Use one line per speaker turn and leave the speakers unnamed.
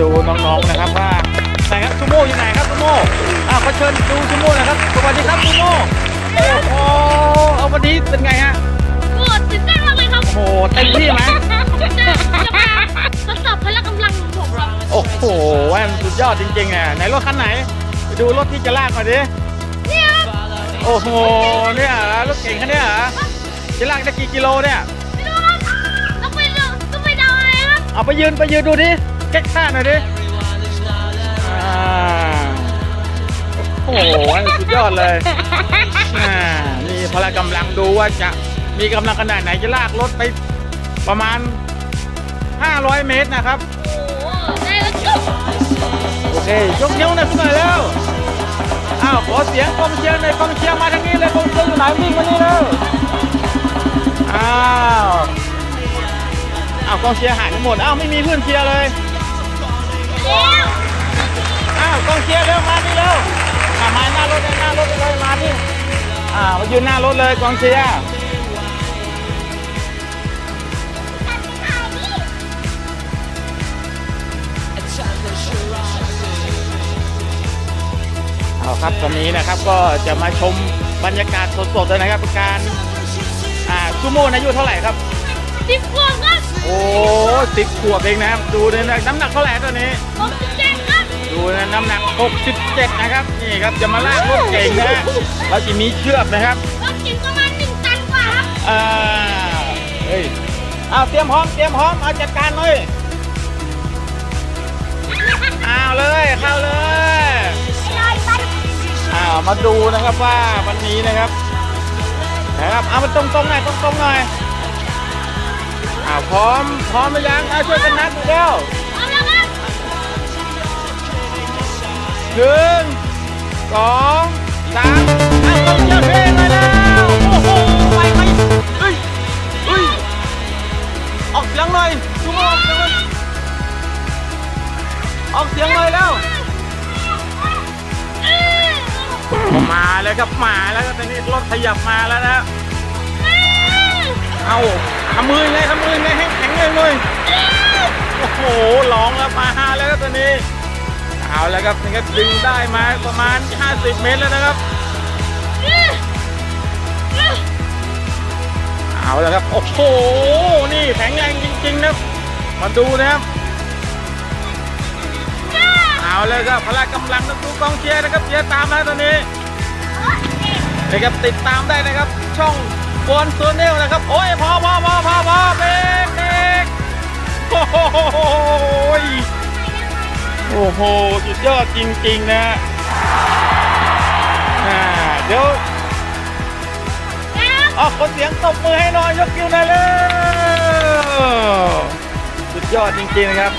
ดูน้องๆนะครับว่าไหนครับซูโม่อยู่ไหนครับซูโม่อ่าขอเชิญดูซูโม่นะครับสวัสดีครับซูโม่โอ้เอาวันนี้เป็นไงฮะ
โอ้ตื่นเต้นมากเลยครับ
โอ้เต็มที่ไหม
ทดสอบพละกำลังของผมครับ
โอ้โหแหวนสุดยอดจริงๆอะไหนรถคันไหนไปดูรถที่จะลากมาดิ
เนี่ยครับ
โอ้โหเนี่ยรถเก่งคันเนี้ยจะลากได้กี่กิโลเนี่ย
ไม่รู้ครับต้องไปดูต้องไปดูอะไรครับ
เอาไปยืนไปยืนดูดิ แก๊กท่าหน่อยดิอ่าโอ้โหสุดยอดเลยอ่านี่พละกำลังดูว่าจะมีกำลังขนาดไหนจะลากรถไปประมาณ 500 เมตรนะครับ
โอ้ได้แล้ว
โอเค ยกนิ้วหน่อยขึ้นหน่อยแล้ว อ้าว ขอเสียงกองเชียร์หน่อยกองเชียร์มาทางนี้เลยกองเชียร์อยู่ไหนวิ่งมานี่แล้วอ้าว อ้าวกองเชียร์หายไปหมด อ้าว ไม่มีเพื่อนเชียร์เลย อ้าวกองเชียร์เร็วมานี่เร็วอ่ามาหน้ารถเลยหน้ารถเลยมานี่อ่ามายืนหน้ารถเลยกองเชียร์เอาครับตอนนี้นะครับก็จะมาชมบรรยากาศสดๆเลยนะครับการอ่าซูโม่อายุเท่าไหร่ครับ
สิบขวบครับ
โอ้สิบขวบเองนะครับ ดูเลยนะน้ำหนักเท่าไหร่ตัวนี้
ผมสิบเจ็ดครับ
ดูนะน้ำหนัก 67 นะครับ นี่ครับจะมาลากรถเก่งนะเราจะมีเชือกนะครับ
รถกินประมาณหนึ่งตันกว่าครับ
อ่าเฮ้ยเอาเตรียมพร้อมเตรียมพร้อมเอาจัดการเลยเอาเลยเข้าเลยอ้าวมาดูนะครับว่าวันนี้นะครับนะครับเอามาตรงๆหน่อยตรงๆหน่อย อ้าพร้อม พร้อมหรือยังเอาช่วยกันนับดูเร็ว
เอาแล้วครับ
หนึ่งสองสามเอากองเชียร์เพลงมาแล้ว โอ้โห ไปไปเฮ้ยเฮ้ยออกเสียงหน่อยทุกคนออกเสียงหน่อยออกเสียงหน่อยแล้ว มาเลยครับมาแล้วครับตอนนี้รถขยับมาแล้วนะ
เอา
ทำมือไงทำมือไงให้แข็งเลยเลยโอ้โหร้องแล้วมาห้าแล้วครับตอนนี้เอาแล้วครับนี่ก็ดึงได้มาประมาณ 50 เมตรแล้วนะครับ เอาแล้วครับ โอ้โห นี่แข็งแรงจริงๆนะมาดูนะครับ เอาเลยครับพละกำลังนักดูกองเชียร์นะครับเชียร์ตามแล้วตอนนี้นะครับติดตามได้นะครับช่อง บอลโซเนลนะครับ โอ้ยพอพอพอพอพอเบรกเบรกโอ้โหโอ้โหสุดยอดจริง ๆ นะอ่าเดี๋ยวออกคนเสียงตบมือให้หน่อยยกคิวหน่อยเลยสุดยอดจริง ๆ นะครับ